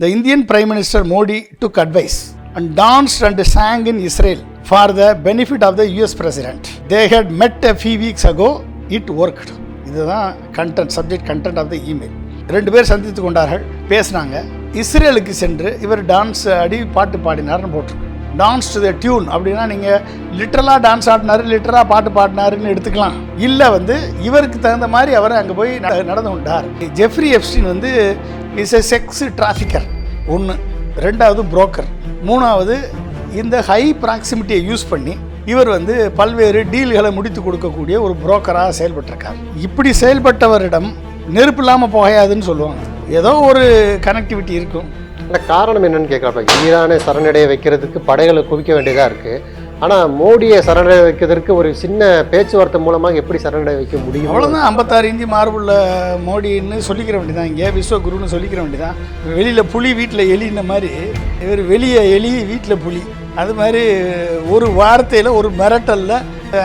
The Indian Prime Minister Modi took advice and danced and sang in Israel for the benefit of the US President. They had met a few weeks ago. It worked. இதுதான் content subject content of the email ரெண்டு பேர் சந்தித்து கொண்டார்கள். பேசினாங்க. இஸ்ரேலுக்கு சென்று இவர் dance அடி பாட்டு பாடினார்னு போட்டிருக்கு. டான்ஸ் டு த டியூன் அப்படின்னா நீங்கள் லிட்டரலாக டான்ஸ் ஆடினாரு லிட்டரலாக பாட்டு பாடினாருன்னு எடுத்துக்கலாம். இல்லை வந்து இவருக்கு தகுந்த மாதிரி அவர் அங்கே போய் நட- நடந்து கொண்டார். ஜெஃப்ரி எப்ஸ்டின் வந்து இஸ் எ செக்ஸ் டிராஃபிக்கர் ஒன்று ரெண்டாவது புரோக்கர் மூணாவது இந்த ஹை ப்ராக்சிமிட்டியை யூஸ் பண்ணி இவர் வந்து பல்வேறு டீல்களை முடித்து கொடுக்கக்கூடிய ஒரு புரோக்கராக செயல்பட்டிருக்கார். இப்படி செயல்பட்டவரிடம் நெருப்பு இல்லாமல் போகையாதுன்னு சொல்லுவாங்க. ஏதோ ஒரு கனெக்டிவிட்டி இருக்கும். இல்லை காரணம் என்னன்னு கேட்குறப்ப ஈரானை சரணடைய வைக்கிறதுக்கு படைகளை குவிக்க வேண்டியதாக இருக்குது ஆனால் மோடியை சரணடை வைக்கிறதுக்கு ஒரு சின்ன பேச்சுவார்த்தை மூலமாக எப்படி சரணடை வைக்க முடியும்? அவ்வளோதான் ஐம்பத்தாறு இஞ்சி மார்புள்ள மோடின்னு சொல்லிக்கிற வேண்டியதான் இங்கே. விஸ்வகுருன்னு சொல்லிக்கிற வேண்டியதான் வெளியில் புலி வீட்டில் எலின்ன மாதிரி. இவர் வெளியே எலி வீட்டில் புலி. அது மாதிரி ஒரு வார்த்தையில் ஒரு மிரட்டலில்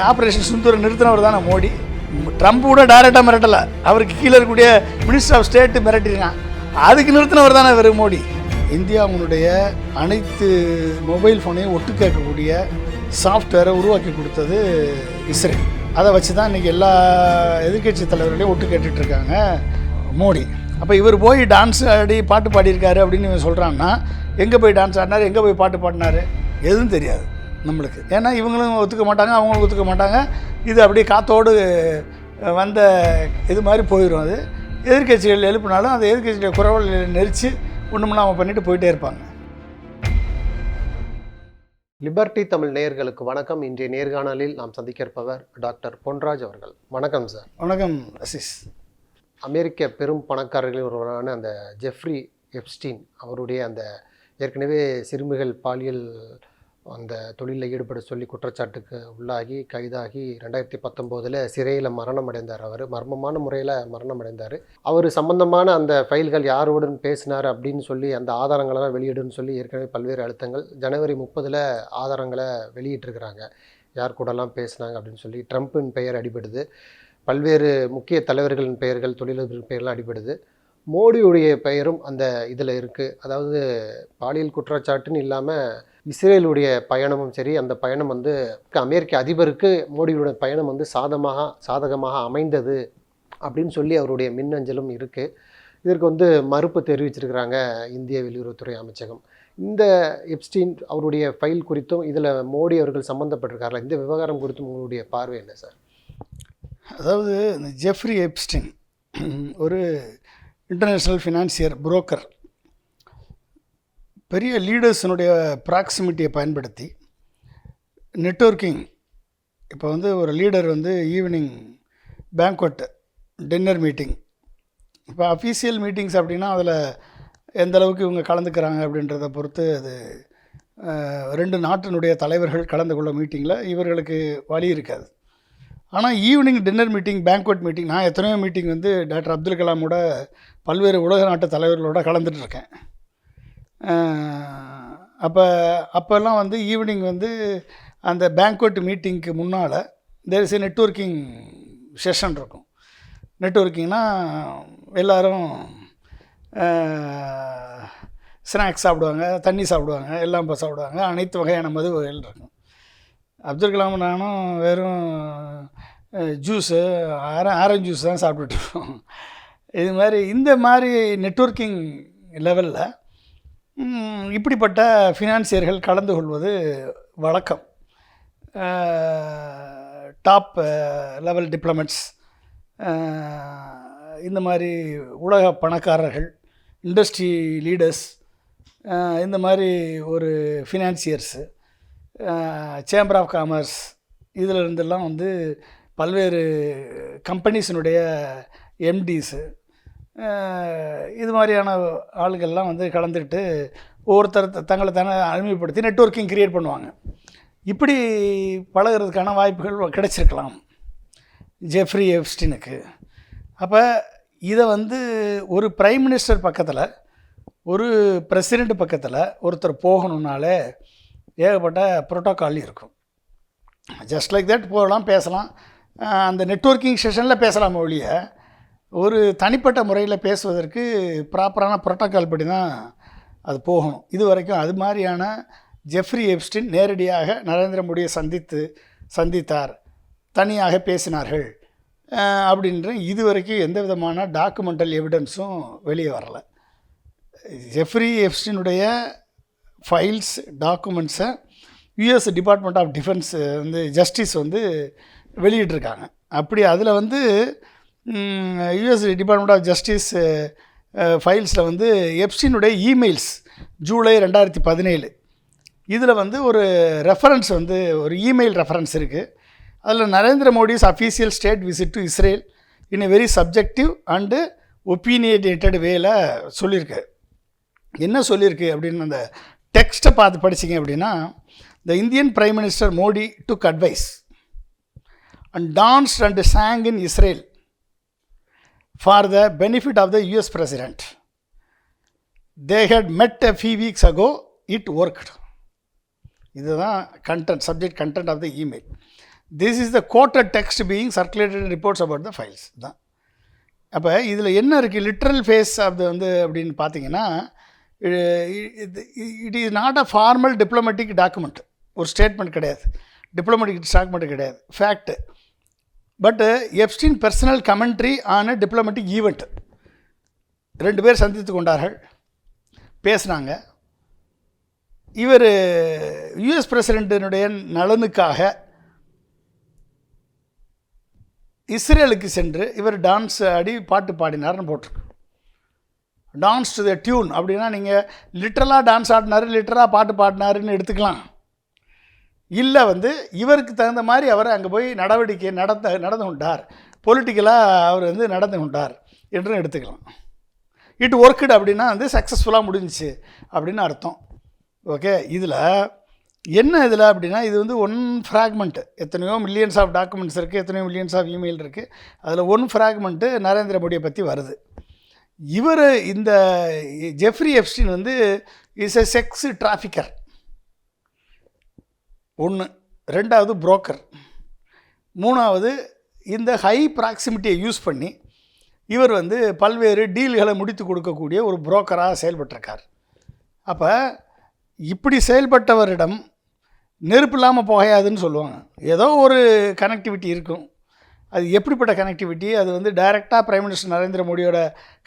ஆப்ரேஷன் சுந்தரம் நிறுத்தினவர் தானே மோடி. ட்ரம்ப் கூட டைரெக்டாக மிரட்டலை. அவருக்கு கீழே இருக்கக்கூடிய மினிஸ்டர் ஆஃப் ஸ்டேட்டு மிரட்டிருக்கான் அதுக்கு நிறுத்தினவர் தானே இவர் மோடி. இந்தியாவினுடைய அனைத்து மொபைல் ஃபோனையும் ஒட்டு கேட்கக்கூடிய சாஃப்ட்வேரை உருவாக்கி கொடுத்தது இஸ்ரேல். அதை வச்சு தான் இன்றைக்கி எல்லா எதிர்க்கட்சி தலைவர்களையும் ஒட்டு கேட்டுட்ருக்காங்க மோடி. அப்போ இவர் போய் டான்ஸ் ஆடி பாட்டு பாடியிருக்காரு அப்படின்னு இவன் சொல்கிறான்னா எங்கே போய் டான்ஸ் ஆடினார் எங்கே போய் பாட்டு பாடினாரு? எதுவும் தெரியாது நம்மளுக்கு. ஏன்னா இவங்களும் ஒத்துக்க மாட்டாங்க அவங்களும் ஒத்துக்க மாட்டாங்க. இது அப்படியே காத்தோடு வந்த இது மாதிரி போயிடும் அது. எதிர்க்கட்சிகள் எழுப்பினாலும் அந்த எதிர்கட்சியுடைய குரவல் நெரிச்சு ஒன்றுமில்லாமல் பண்ணிட்டு போயிட்டே இருப்பாங்க. லிபர்டி தமிழ் நேயர்களுக்கு வணக்கம். இன்றைய நேர்காணலில் நாம் சந்திக்க இருப்பவர் டாக்டர் பொன்ராஜ் அவர்கள். வணக்கம் சார். வணக்கம் அசிஸ். அமெரிக்க பெரும் பணக்காரர்களில் ஒருவரான அந்த ஜெஃப்ரி எப்ஸ்டீன் அவருடைய அந்த ஏற்கனவே சிறுமிகள் பாலியல் அந்த தொழிலில் ஈடுபட சொல்லி குற்றச்சாட்டுக்கு உள்ளாகி கைதாகி ரெண்டாயிரத்தி பத்தொம்போதில் சிறையில் மரணம் அடைந்தார் அவர். மர்மமான முறையில் மரணம் அடைந்தார் அவர் சம்பந்தமான அந்த ஃபைல்கள் யாரோடன் பேசினார் அப்படின்னு சொல்லி அந்த ஆதாரங்களெல்லாம் வெளியிடுன்னு சொல்லி ஏற்கனவே பல்வேறு அழுத்தங்கள். ஜனவரி முப்பதில் ஆதாரங்களை வெளியிட்டிருக்கிறாங்க. யார் கூடலாம் பேசினாங்க அப்படின்னு சொல்லி ட்ரம்ப்பின் பெயர் அடிபடுது. பல்வேறு முக்கிய தலைவர்களின் பெயர்கள் தொழிலதிபர்கள் பெயர்லாம் அடிபடுது. மோடியுடைய பெயரும் அந்த இதில் இருக்குது அதாவது பாலியல் குற்றச்சாட்டுன்னு இல்லாமல் இஸ்ரேலுடைய பயணமும் சரி அந்த பயணம் வந்து அமெரிக்க அதிபருக்கு மோடியுடைய பயணம் வந்து சாதமாக சாதகமாக அமைந்தது அப்படின்னு சொல்லி அவருடைய மின்னஞ்சலும் இருக்குது இதற்கு வந்து மறுப்பு தெரிவிச்சிருக்கிறாங்க இந்திய வெளியுறவுத்துறை அமைச்சகம். இந்த எப்ஸ்டீன் அவருடைய ஃபைல் குறித்தும் இதில் மோடி அவர்கள் சம்மந்தப்பட்டிருக்காங்களா இந்த விவகாரம் குறித்தும் உங்களுடைய பார்வை என்ன சார்? அதாவது இந்த ஜெஃப்ரி எப்ஸ்டின் ஒரு இன்டர்நேஷ்னல் ஃபினான்சியர் புரோக்கர் பெரிய லீடர்ஸினுடைய ப்ராக்சிமிட்டியை பயன்படுத்தி நெட்வொர்க்கிங் இப்போ வந்து ஒரு லீடர் வந்து ஈவினிங் பேங்க்வெட் டின்னர் மீட்டிங் இப்போ அஃபீஷியல் மீட்டிங்ஸ் அப்படின்னா அதில் எந்த அளவுக்கு இவங்க கலந்துக்கிறாங்க அப்படின்றத பொறுத்து அது ரெண்டு நாட்டினுடைய தலைவர்கள் கலந்து கொள்ள மீட்டிங்கில் இவர்களுக்கு வழி இருக்காது. ஆனால் evening dinner meeting banquet meeting நான் எத்தனையோ மீட்டிங் வந்து டாக்டர் அப்துல் கலாமோட பல்வேறு உலக நாட்டு தலைவர்களோட கலந்துட்டுருக்கேன் அப்போ அப்போல்லாம் வந்து ஈவினிங் வந்து அந்த பேங்க்வெட் மீட்டிங்க்கு முன்னால் there is a networking session இருக்கும். நெட்ஒர்க்கிங்னால் எல்லோரும் ஸ்நாக்ஸ் சாப்பிடுவாங்க தண்ணி சாப்பிடுவாங்க எல்லாம் இப்போ சாப்பிடுவாங்க. அனைத்து வகையான மது வகைகள் இருக்கும். அப்துல் கலாம் நானும் வெறும் ஜூஸு ஆர ஆரஞ்சு ஜூஸ் தான் சாப்பிட்டுட்டு இருக்கோம். இது மாதிரி இந்த மாதிரி நெட்வொர்க்கிங் லெவலில் இப்படிப்பட்ட ஃபினான்சியர்கள் கலந்து கொள்வது வழக்கம். டாப் லெவல் டிப்ளமெட்ஸ் இந்த மாதிரி உலக பணக்காரர்கள் இண்டஸ்ட்ரி லீடர்ஸ் இந்த மாதிரி ஒரு ஃபினான்சியர்ஸு சேம்பர் ஆஃப் காமர்ஸ் இதில் இருந்தெல்லாம் வந்து பல்வேறு கம்பெனிஸினுடைய எம்டிஸு இது மாதிரியான ஆளுகள்லாம் வந்து கலந்துக்கிட்டு ஒவ்வொருத்தர் தங்களை தானே அடிமைப்படுத்தி நெட்வொர்க்கிங் கிரியேட் பண்ணுவாங்க. இப்படி பழகுறதுக்கான வாய்ப்புகள் கிடைச்சிருக்கலாம். ஜெஃப்ரி எப்ஸ்டினுக்கு அப்போ இதை வந்து ஒரு பிரைம் மினிஸ்டர் பக்கத்தில் ஒரு பிரசிடெண்ட் பக்கத்தில் ஒருத்தர் போகணுன்னாலே ஏகப்பட்ட ப்ரோட்டோக்கால் இருக்கும். ஜஸ்ட் லைக் தட் போகலாம் பேசலாம். அந்த நெட்வொர்க்கிங் செஷனில் பேசலாம் ஒழிய ஒரு தனிப்பட்ட முறையில் பேசுவதற்கு ப்ராப்பரான ப்ரோட்டோக்கால் படி தான் அது போகணும். இது வரைக்கும் அது மாதிரியான ஜெஃப்ரி எப்ஸ்டின் நேரடியாக நரேந்திர மோடியை சந்தித்து சந்தித்தார். தனியாக பேசினார்கள். அப்படின்ற இது வரைக்கும் எந்த விதமான டாக்குமெண்டல் எவிடன்ஸும் வெளியே வரலை. ஜெஃப்ரி எப்ஸ்டினுடைய ஃபைல்ஸ் டாக்குமெண்ட்ஸை யுஎஸ் டிபார்ட்மெண்ட் ஆஃப் டிஃபென்ஸ் வந்து ஜஸ்டிஸ் வந்து வெளியிட்டிருக்காங்க. அப்படி அதில் வந்து யுஎஸ் டிபார்ட்மெண்ட் ஆஃப் ஜஸ்டிஸ் ஃபைல்ஸில் வந்து எப்சினுடைய இமெயில்ஸ் ஜூலை ரெண்டாயிரத்தி பதினேழு. இதில் வந்து ஒரு ரெஃபரன்ஸ் வந்து ஒரு இமெயில் ரெஃபரன்ஸ் இருக்குது அதில் Narendra Modi's official state visit to Israel in a very subjective and opinionated வேல சொல்லியிருக்கு. என்ன சொல்லியிருக்கு அப்படின்னு அந்த டெக்ஸ்ட்டை பார்த்து படிச்சீங்க அப்படின்னா the Indian prime minister Modi took advice and dance and song in Israel for the benefit of the US president they had met a few weeks ago. It worked இதுதான் content subject content of the email this is the quoted text being circulated reports about the files தான் அப்போ இதில் என்ன இருக்குது literal face of the வந்து அப்படின்னு பார்த்தீங்கன்னா it is not a formal diplomatic document ஒரு ஸ்டேட்மெண்ட் கிடையாது. டிப்ளமேட்டிக் டாக்குமெண்ட் கிடையாது. Fact but Epstein personal commentary on a diplomatic event ரெண்டு பேர் சந்தித்து கொண்டார்கள். பேசுனாங்க. இவர் யுஎஸ் பிரசிடென்ட்டினுடைய நலனுக்காக இஸ்ரேலுக்கு சென்று இவர் டான்ஸ் ஆடி பாட்டு பாடினார்னு போட்டிருக்கு. டான்ஸ் டு த டியூன் அப்படின்னா நீங்கள் லிட்டரலாக டான்ஸ் ஆடினார் லிட்டராக பாட்டு பாடினாருன்னு எடுத்துக்கலாம். இல்லை வந்து இவருக்கு தகுந்த மாதிரி அவர் அங்கே போய் நடவடிக்கை நடத்த நடந்து கொண்டார். பொலிட்டிக்கலாக அவர் வந்து நடந்து கொண்டார் என்றும் எடுத்துக்கலாம். இட் ஒர்க்குடு அப்படின்னா வந்து சக்ஸஸ்ஃபுல்லாக முடிஞ்சிச்சு அப்படின்னு அர்த்தம். ஓகே இதில் என்ன இதில் அப்படின்னா இது வந்து ஒன் ஃப்ராக்மெண்ட்டு எத்தனையோ மில்லியன்ஸ் ஆஃப் டாக்குமெண்ட்ஸ் இருக்குது எத்தனையோ மில்லியன்ஸ் ஆஃப் இமெயில் இருக்குது அதில் ஒன் ஃப்ராக்மெண்ட்டு நரேந்திர மோடியை பற்றி வருது. இவர் இந்த ஜெஃப்ரி எப்ஸ்டின் வந்து இஸ் எ செக்ஸ் டிராஃபிக்கர் ஒன்று ரெண்டாவது புரோக்கர் மூணாவது இந்த ஹை ப்ராக்சிமிட்டியை யூஸ் பண்ணி இவர் வந்து பல்வேறு டீல்களை முடித்து கொடுக்கக்கூடிய ஒரு புரோக்கராக செயல்பட்டிருக்கார். அப்போ இப்படி செயல்பட்டவரிடம் நெருப்பு இல்லாமல் புகையாதுன்னு சொல்லுவாங்க. ஏதோ ஒரு கனெக்டிவிட்டி இருக்கும். அது எப்படிப்பட்ட கனெக்டிவிட்டி அது வந்து டைரெக்டாக பிரைம் மினிஸ்டர் நரேந்திர மோடியோட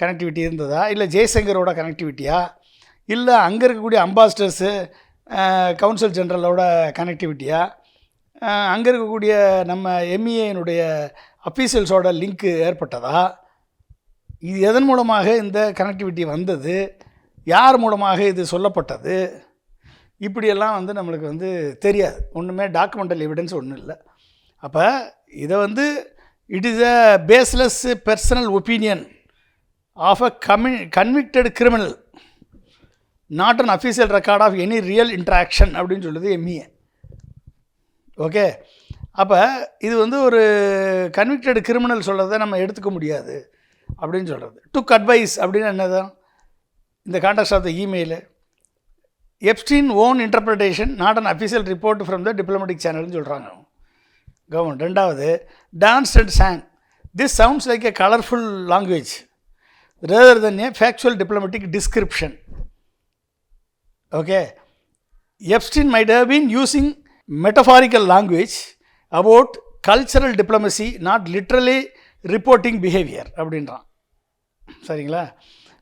கனெக்டிவிட்டி இருந்ததா? இல்லை ஜெய்சங்கரோட கனெக்டிவிட்டியா இல்லை அங்கே இருக்கக்கூடிய அம்பாசிடர்ஸு கவுன்சில் ஜென்ரலோட கனெக்டிவிட்டியாக அங்கே இருக்கக்கூடிய நம்ம எம்இஏனுடைய அஃபீஷியல்ஸோட லிங்க்கு ஏற்பட்டதா? இது எதன் மூலமாக இந்த கனெக்டிவிட்டி வந்தது? யார் மூலமாக இது சொல்லப்பட்டது? இப்படியெல்லாம் வந்து நம்மளுக்கு வந்து தெரியாது. ஒன்றுமே டாக்குமெண்டல் எவிடன்ஸ் ஒன்றும் இல்லை. அப்போ இதை வந்து it is a baseless personal opinion of a கமி convicted criminal not an official record of any real interaction அப்படின்னு சொல்லுது எம்இஏ ஓகே அப்போ இது வந்து ஒரு கன்விக்டட் கிரிமினல் சொல்கிறத நம்ம எடுத்துக்க முடியாது அப்படின்னு சொல்கிறது டுக் அட்வைஸ் அப்படின்னு என்னதான் இந்த contact of the email Epstein own interpretation not an official report from the diplomatic சேனல்னு சொல்கிறாங்க கவர்மெண்ட் ரெண்டாவது dance and song this sounds like a colourful language rather then a factual diplomatic description okay Epstein might have been using metaphorical language about cultural diplomacy not literally reporting behaviour அப்படின்றான். சரிங்களா?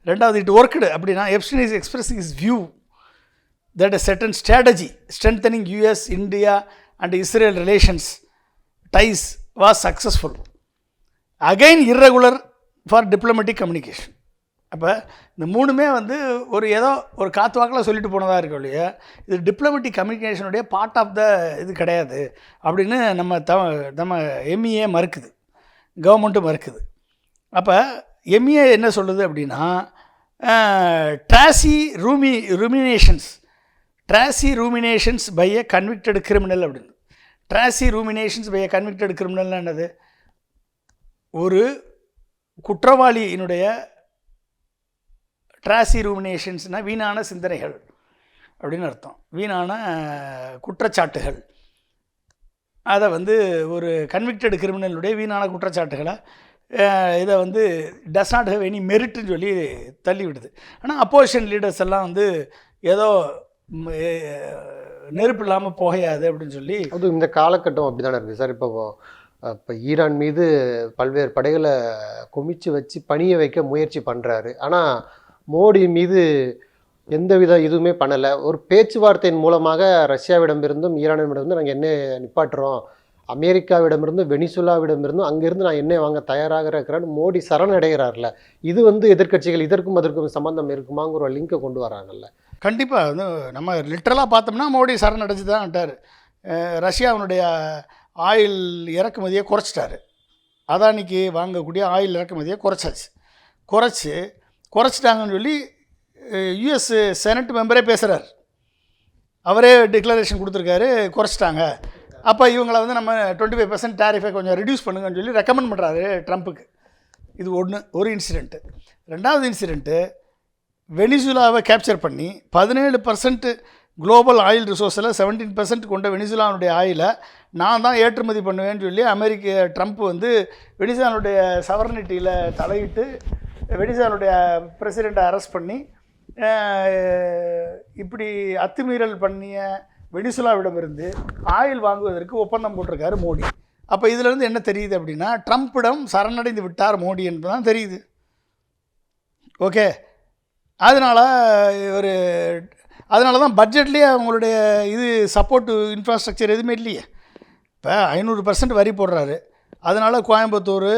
ரெண்டாவது it worked அப்படின்னா Epstein is expressing is view that a certain strategy strengthening US India and Israel relations ties was successful again irregular for diplomatic communication அப்போ இந்த மூணுமே வந்து ஒரு ஏதோ ஒரு காத்து வாக்கில் சொல்லிட்டு போனதாக இருக்கும் இல்லையா இது டிப்ளமெட்டிக் கம்யூனிகேஷனுடைய பார்ட் ஆஃப் த இது கிடையாது அப்படின்னு நம்ம த நம்ம எம்இஏ மறுக்குது. கவர்மெண்ட்டும் மறுக்குது. அப்போ எம்இஏ என்ன சொல்லுது அப்படின்னா ட்ராசி Rumi ruminations trashy ruminations by a convicted criminal அப்படின்னு. ட்ராசி ரூமினேஷன்ஸ் பை எ கன்விக்டட் கிரிமினல்னா என்னது? ஒரு குற்றவாளியினுடைய ட்ராசி ரூமினேஷன்ஸ்னால் வீணான சிந்தனைகள் அப்படின்னு அர்த்தம். வீணான குற்றச்சாட்டுகள். அதை வந்து ஒரு கன்விக்டட் கிரிமினலுடைய வீணான குற்றச்சாட்டுகளை இதை வந்து டஸ் நாட் ஹவ் எனி மெரிட்னு சொல்லி தள்ளி விடுது ஆனால் அப்போசிஷன் லீடர்ஸ் எல்லாம் வந்து ஏதோ நெருப்பு இல்லாமல் போகையாது அப்படின்னு சொல்லி அது இந்த காலகட்டம் அப்படி தானே இருக்குது சார்? இப்போ இப்போ ஈரான் மீது பல்வேறு படைகளை குமிச்சு வச்சு பணிய வைக்க முயற்சி பண்ணுறாரு ஆனால் மோடி மீது எந்தவித இதுவுமே பண்ணலை. ஒரு பேச்சுவார்த்தையின் மூலமாக ரஷ்யாவிடமிருந்தும் ஈரானிடமிருந்தும் நாங்கள் என்ன நிப்பாட்டுறோம். அமெரிக்காவிடமிருந்தும் வெனிசுலாவிடமிருந்தும் அங்கேருந்து நான் என்ன வாங்க தயாராக இருக்கிறேன்னு மோடி சரணடைகிறார்ல. இது வந்து எதிர்க்கட்சிகள் இதற்கும் அதற்கும் சம்பந்தம் இருக்குமாங்கிற ஒரு லிங்கை கொண்டு வராங்கல்ல. கண்டிப்பாக வந்து நம்ம லிட்ரலாக பார்த்தோம்னா மோடி சரணடைஞ்சு தான் விட்டார் ரஷ்யாவினுடைய ஆயில் இறக்குமதியை குறைச்சிட்டாரு. அதானிக்கு வாங்கக்கூடிய ஆயில் இறக்குமதியை குறைச்சாச்சு. குறைச்சி குறைச்சிட்டாங்கன்னு சொல்லி யுஎஸ் செனட் மெம்பரே பேசுகிறார் அவரே டிக்ளரேஷன் கொடுத்துருக்காரு குறைச்சிட்டாங்க. அப்போ இவங்களை வந்து நம்ம டுவெண்ட்டி ஃபைவ் பர்சன்ட் டேரிஃபை கொஞ்சம் ரெடியூஸ் பண்ணுங்கன்னு சொல்லி ரெக்கமெண்ட் பண்ணுறாரு ட்ரம்ப்புக்கு இது ஒன்று ஒரு இன்சிடெண்ட்டு ரெண்டாவது இன்சிடெண்ட்டு வெனிசுலாவை கேப்சர் பண்ணி பதினேழு பர்சன்ட் குளோபல் ஆயில் ரிசோர்ஸில் செவன்டீன் பர்சன்ட் கொண்ட வெனிசுலானுடைய ஆயிலை நான் தான் ஏற்றுமதி பண்ணுவேன்னு சொல்லி அமெரிக்க ட்ரம்ப் வந்து வெனிசுலானுடைய சவர்னிட்டியில் தலையிட்டு வெடிசாலுடைய பிரசிடெண்ட்டை அரெஸ்ட் பண்ணி இப்படி அத்துமீறல் பண்ணிய வெனிசுலாவிடமிருந்து ஆயில் வாங்குவதற்கு ஒப்பந்தம் போட்டிருக்காரு மோடி. அப்போ இதிலேருந்து என்ன தெரியுது அப்படின்னா ட்ரம்ப்பிடம் சரணடைந்து விட்டார் மோடி என்பதுதான் தெரியுது. ஓகே. அதனால் ஒரு அதனால தான் பட்ஜெட்லேயே அவங்களுடைய இது சப்போர்ட்டு இன்ஃப்ராஸ்ட்ரக்சர் எதுவுமே இல்லையே. இப்போ ஐநூறு பர்சன்ட் வரி போடுறாரு. அதனால் கோயம்புத்தூர்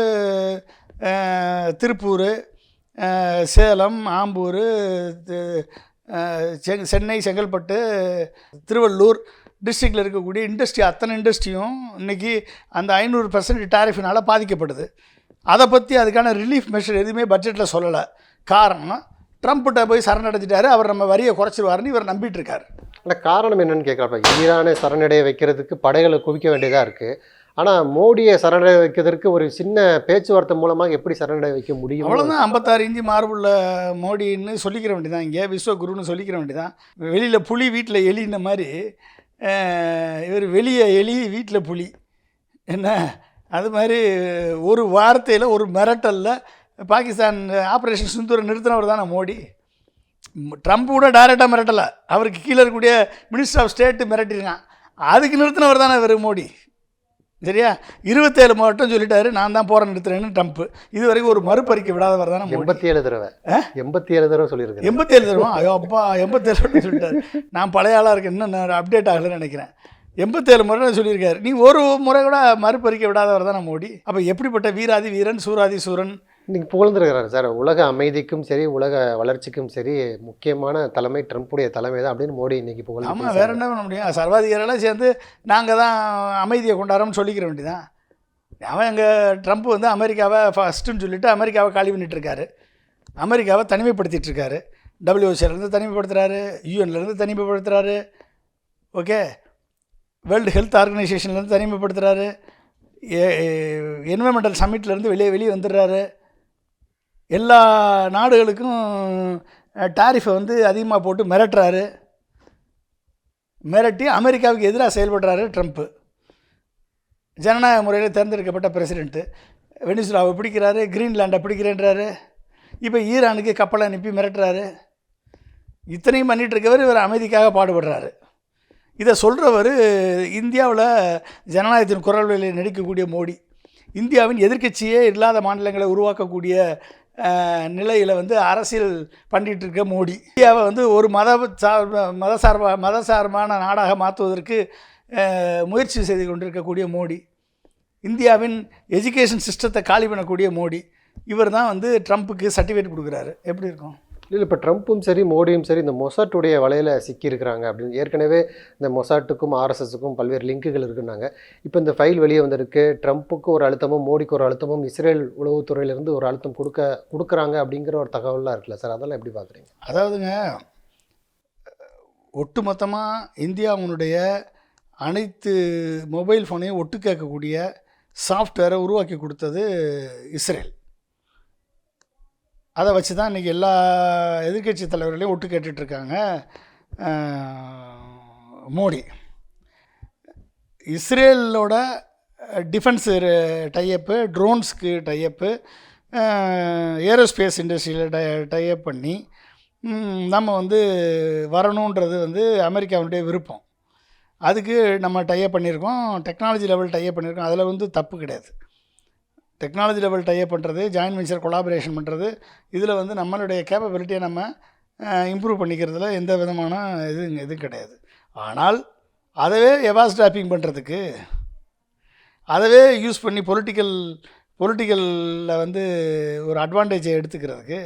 திருப்பூர் சேலம் ஆம்பூர் செங் சென்னை செங்கல்பட்டு திருவள்ளூர் டிஸ்ட்ரிக்டில் இருக்கக்கூடிய இண்டஸ்ட்ரி அத்தனை இண்டஸ்ட்ரியும் இன்றைக்கி அந்த ஐநூறு பர்சன்ட் டேரிஃபினால் பாதிக்கப்படுது. அதை பற்றி அதுக்கான ரிலீஃப் மெஷர் எதுவுமே பட்ஜெட்டில் சொல்லலை. காரணம் ட்ரம்ப்கிட்ட போய் சரணடைஞ்சிட்டாரு அவர் நம்ம வரியை குறைச்சிருவாருன்னு இவர் நம்பிட்டு இருக்காரு. இல்லை காரணம் என்னன்னு கேட்குறப்ப ஈரானை சரணடைய வைக்கிறதுக்கு படைகளை குவிக்க வேண்டியதாக இருக்குது ஆனால் மோடியை சரணடைய வைக்கிறதுக்கு ஒரு சின்ன பேச்சுவார்த்தை மூலமாக எப்படி சரணடைய வைக்க முடியும்? அவ்வளோதான் ஐம்பத்தாறு இஞ்சி மார்புள்ள மோடின்னு சொல்லிக்கிற வேண்டியதான் இங்கே. விஸ்வகுருன்னு சொல்லிக்கிற வேண்டியதான் வெளியில் புலி வீட்டில் எலின்ன மாதிரி இவர் வெளியே எலி வீட்டில் புலி. என்ன? அது மாதிரி ஒரு வார்த்தையில் ஒரு மிரட்டலில் பாகிஸ்தான் ஆப்ரேஷன் சுந்தரம் நிறுத்தினவர் தானே மோடி. ட்ரம்ப் கூட டைரெக்டாக மிரட்டலை. அவருக்கு கீழே இருக்கக்கூடிய மினிஸ்டர் ஆஃப் ஸ்டேட்டு மிரட்டிருக்கான். அதுக்கு நிறுத்தினவர் தானே இவர் மோடி. சரியா? இருபத்தேழு மாவட்டம் சொல்லிட்டாரு நான் தான் போகிறேன் நிறுத்துறேன்னு ட்ரம்ப் இது வரைக்கும் ஒரு மறுபறிக்கை விடாதவர் தானே எண்பத்தி ஏழு தடவை. எண்பத்தி ஏழு தடவை சொல்லியிருக்கேன் எண்பத்தேழு தருவா ஐயோ அப்பா எண்பத்தேழு அப்படின்னு சொல்லிட்டாரு. நான் பழைய ஆளாக இருக்கேன் இன்னும் நான் அப்டேட் ஆகலைன்னு நினைக்கிறேன். எண்பத்தேழு முறை சொல்லியிருக்காரு. நீ ஒரு முறை கூட மறுபறிக்க விடாதவர் தானே மோடி. அப்போ எப்படிப்பட்ட வீராதி வீரன் சூராதி சூரன்? இன்னைக்கு புகழ்ந்துருக்கிறாரு சார். உலக அமைதிக்கும் சரி உலக வளர்ச்சிக்கும் சரி முக்கியமான தலைமை ட்ரம்ப்புடைய தலைமை தான் அப்படின்னு மோடி இன்னைக்கு புகழ்ந்து ஆமாம். வேற என்ன பண்ண முடியும்? சர்வாதிகாரிகளாம் சேர்ந்து நாங்கள் தான் அமைதியை கொண்டாடுறோம்னு சொல்லிக்கிற வேண்டியதான் அவன் எங்கள் ட்ரம்ப் வந்து அமெரிக்காவை ஃபஸ்ட்டுன்னு சொல்லிட்டு அமெரிக்காவை காலி பண்ணிட்டு இருக்காரு அமெரிக்காவை தனிமைப்படுத்திட்டு இருக்காரு டபிள்யூஹெச்லேருந்து தனிமைப்படுத்துகிறாரு யூஎன்லேருந்து தனிமைப்படுத்துகிறாரு ஓகே? வேர்ல்டு ஹெல்த் ஆர்கனைசேஷன்லேருந்து தனிமைப்படுத்துகிறாரு என்வரன்மெண்டல் சம்மிட்லேருந்து வெளியே வெளியே வந்துடுறாரு. எல்லா நாடுகளுக்கும் டாரிஃபை வந்து அதிகமாக போட்டு மிரட்டுறாரு. மிரட்டி அமெரிக்காவுக்கு எதிராக செயல்படுறாரு ட்ரம்ப்பு ஜனநாயக முறையில் தேர்ந்தெடுக்கப்பட்ட பிரசிடெண்ட்டு வெனிசுலாவை பிடிக்கிறாரு கிரீன்லாண்டை பிடிக்கிறேன்றாரு. இப்போ ஈரானுக்கு கப்பலை அனுப்பி மிரட்டுறாரு. இத்தனையும் பண்ணிகிட்ருக்கவர் இருக்கவர் இவர் அமைதிக்காக பாடுபடுறாரு. இதை சொல்கிறவர் இந்தியாவில் ஜனநாயகத்தின் குரல் நடிக்கக்கூடிய மோடி. இந்தியாவின் எதிர்க்கட்சியே இல்லாத மாநிலங்களை உருவாக்கக்கூடிய நிலையில் வந்து அரசியல் பண்ணிகிட்டு இருக்க மோடி. இந்தியாவை வந்து ஒரு மத சார் மத சார்பா மத சார்பான நாடாக மாற்றுவதற்கு முயற்சி செய்து கொண்டிருக்கக்கூடிய மோடி. இந்தியாவின் எஜுகேஷன் சிஸ்டத்தை காலி பண்ணக்கூடிய மோடி. இவர் தான் வந்து ட்ரம்ப்புக்கு சர்டிஃபிகேட் கொடுக்குறாரு. எப்படி இருக்கும்? இல்லை இப்போ ட்ரம்ப்பும் சரி மோடியும் சரி இந்த மொசாட்டுடைய வலையில் சிக்கியிருக்கிறாங்க அப்படின்னு ஏற்கனவே இந்த மொசாட்டுக்கும் ஆர்எஸ்எஸுக்கும் பல்வேறு லிங்குகள் இருக்குன்னாங்க. இப்போ இந்த ஃபைல் வெளியே வந்திருக்கு. ட்ரம்ப்புக்கு ஒரு அழுத்தமும் மோடிக்கு ஒரு அழுத்தமும் இஸ்ரேல் உளவுத்துறையிலேருந்து ஒரு அழுத்தம் கொடுக்க கொடுக்குறாங்க அப்படிங்கிற ஒரு தகவல்லாம் இருக்குல்ல சார்? அதெல்லாம் எப்படி பார்க்குறீங்க அதாவதுங்க ஒட்டுமொத்தமாக இந்தியாவினுடைய அனைத்து மொபைல் ஃபோனையும் ஒட்டு கேட்கக்கூடிய சாஃப்ட்வேரை உருவாக்கி கொடுத்தது இஸ்ரேல். அதை வச்சு தான் இன்றைக்கி எல்லா எதிர்க்கட்சி தலைவர்களையும் ஒட்டு கேட்டுட்ருக்காங்க மோடி. இஸ்ரேலோட டிஃபென்ஸு டைஅப்பு ட்ரோன்ஸ்க்கு டைஅப்பு ஏரோஸ்பேஸ் இண்டஸ்ட்ரியில் டை டைஅப் பண்ணி நம்ம வந்து வரணுன்றது வந்து அமெரிக்காவுடைய விருப்பம். அதுக்கு நம்ம டைஅப் பண்ணியிருக்கோம் டெக்னாலஜி லெவல் டைஅப் பண்ணியிருக்கோம் அதில் வந்து தப்பு கிடையாது. டெக்னாலஜி லெவல் டைப் பண்ணுறது ஜாயின்ட் வெஞ்சர் கொலாபரேஷன் பண்ணுறது இதில் வந்து நம்மளுடைய கேப்பபிலிட்டியை நம்ம இம்ப்ரூவ் பண்ணிக்கிறதுல எந்த விதமான இது இது கிடையாது. ஆனால் அதவே எவாஸ் டாப்பிங் பண்ணுறதுக்கு அதவே யூஸ் பண்ணி பொலிட்டிக்கல் பொலிட்டிக்கலில் வந்து ஒரு அட்வான்டேஜை எடுத்துக்கிறதுக்கு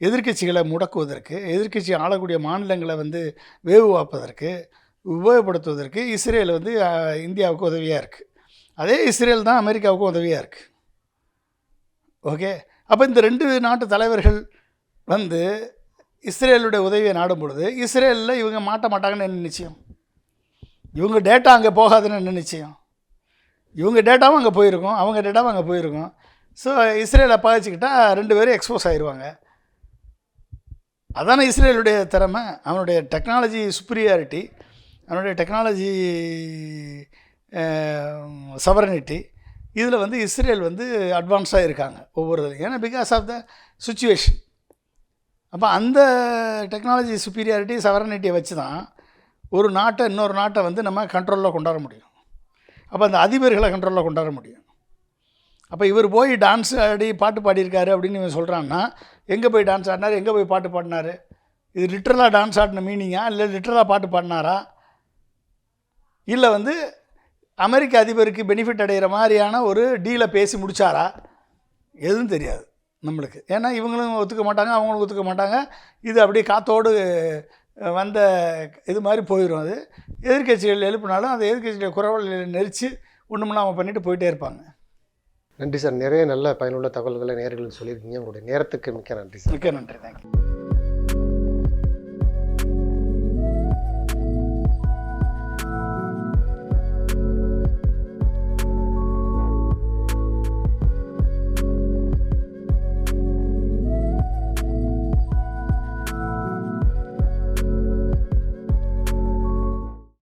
எதிர்க்கட்சிகளை முடக்குவதற்கு எதிர்கட்சி ஆளக்கூடிய மாநிலங்களை வந்து வேவு வாப்பதற்கு உபயோகப்படுத்துவதற்கு இஸ்ரேல் வந்து இந்தியாவுக்கு உதவியாக இருக்குது அதே இஸ்ரேல் தான் அமெரிக்காவுக்கும் உதவியாக இருக்குது ஓகே? அப்போ இந்த ரெண்டு நாட்டு தலைவர்கள் வந்து இஸ்ரேலுடைய உதவியை நாடும் பொழுது இஸ்ரேலில் இவங்க மாட்ட மாட்டாங்கன்னு என்ன நிச்சயம்? இவங்க டேட்டா அங்கே போகாதுன்னு என்ன நிச்சயம்? இவங்க டேட்டாவும் அங்கே போயிருக்கும் அவங்க டேட்டாவும் அங்கே போயிருக்கும். ஸோ இஸ்ரேலை பாதிச்சுக்கிட்டால் ரெண்டு பேரும் எக்ஸ்போஸ் ஆயிடுவாங்க அதான இஸ்ரேலுடைய திறமை. அவனுடைய டெக்னாலஜி சுப்ரியாரிட்டி அவனுடைய டெக்னாலஜி சவரனிட்டி இதில் வந்து இஸ்ரேல் வந்து அட்வான்ஸாக இருக்காங்க ஒவ்வொரு ஏன்னா பிகாஸ் ஆஃப் த சுச்சுவேஷன் அப்போ அந்த டெக்னாலஜி சுப்பீரியாரிட்டி சவரனிட்டியை வச்சு தான் ஒரு நாட்டை இன்னொரு நாட்டை வந்து நம்ம கண்ட்ரோலில் கொண்டாட முடியும். அப்போ அந்த அதிபர்களை கண்ட்ரோலில் கொண்டாட முடியும். அப்போ இவர் போய் டான்ஸ் ஆடி பாட்டு பாடியிருக்காரு அப்படின்னு இவன் சொல்கிறான்னா எங்கே போய் டான்ஸ் ஆடினார் எங்கே போய் பாட்டு பாடினாரு? இது லிட்ரலாக டான்ஸ் ஆடின மீனிங்கா இல்லை லிட்ரலாக பாட்டு பாடினாரா? இல்லை வந்து அமெரிக்க அதிபருக்கு பெனிஃபிட் அடைகிற மாதிரியான ஒரு டீலை பேசி முடிச்சாரா? எதுவும் தெரியாது நம்மளுக்கு. ஏன்னா இவங்களும் ஒத்துக்க மாட்டாங்க அவங்களும் ஒத்துக்க மாட்டாங்க. இது அப்படியே காத்தோடு வந்த இது மாதிரி போயிடும் அது. எதிர்க்கட்சிகள் எழுப்பினாலும் அந்த எதிர்க்கட்சியுடைய குரவலை நெரிச்சு ஒன்றுமில்லாமல் பண்ணிட்டு போயிட்டே இருப்பாங்க. நன்றி சார். நிறைய நல்ல பயனுள்ள தகவல்களை நேர்களுக்கு சொல்லியிருக்கீங்க. உங்களுடைய நேரத்துக்கு மிக்க நன்றி சார். மிக்க நன்றி. தேங்க்யூ